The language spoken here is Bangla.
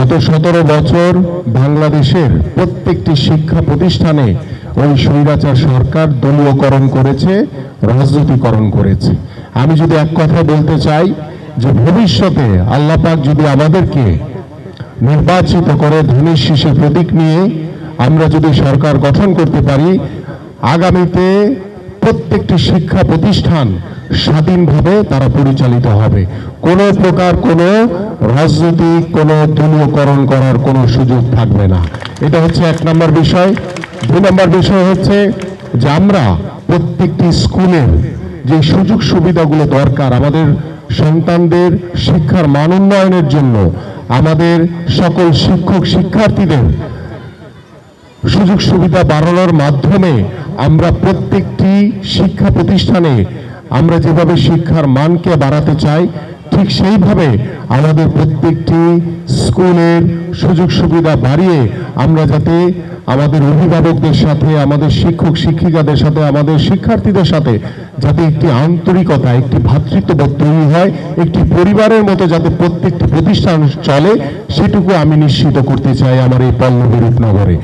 গত সতেরো বছর বাংলাদেশের প্রত্যেকটি শিক্ষা প্রতিষ্ঠানে ওই স্বৈরাচার সরকার দলীয়করণ করেছে, রাজনীতিকরণ করেছে। আমি যদি এক কথা বলতে চাই যে ভবিষ্যতে আল্লাহ পাক যদি আমাদেরকে নির্বাচিত করে ধানের শীষের প্রতীক নিয়ে আমরা যদি সরকার গঠন করতে পারি, আগামীতে প্রত্যেকটি শিক্ষা প্রতিষ্ঠান স্বাধীনভাবে তারা পরিচালিত হবে। কোনো প্রকার কোনো রাজনৈতিক, কোনো দলীয়করণ করার কোনো সুযোগ থাকবে না। এটা হচ্ছে এক নম্বর বিষয়। দুই নম্বর বিষয় হচ্ছে যে আমরা প্রত্যেকটি স্কুলের যে সুযোগ সুবিধাগুলো দরকার আমাদের সন্তানদের শিক্ষার মান উন্নয়নের জন্য, আমাদের সকল শিক্ষক শিক্ষার্থীদের সুযোগ সুবিধা বাড়ানোর মাধ্যমে আমরা প্রত্যেকটি শিক্ষা প্রতিষ্ঠানে আমরা যেভাবে শিক্ষার মানকে বাড়াতে চাই, ঠিক সেইভাবে আমাদের প্রত্যেকটি স্কুলের সুযোগ সুবিধা বাড়িয়ে আমরা যাতে আমাদের অভিভাবকদের সাথে, আমাদের শিক্ষক শিক্ষিকাদের সাথে, আমাদের শিক্ষার্থীদের সাথে যাতে একটি আন্তরিকতা, একটি ভ্রাতৃত্ববোধ তৈরি হয়, একটি পরিবারের মতো যাতে প্রত্যেকটি প্রতিষ্ঠান চলে, সেটুকু আমি নিশ্চিত করতে চাই আমার এই পল্লবী রূপনগরে।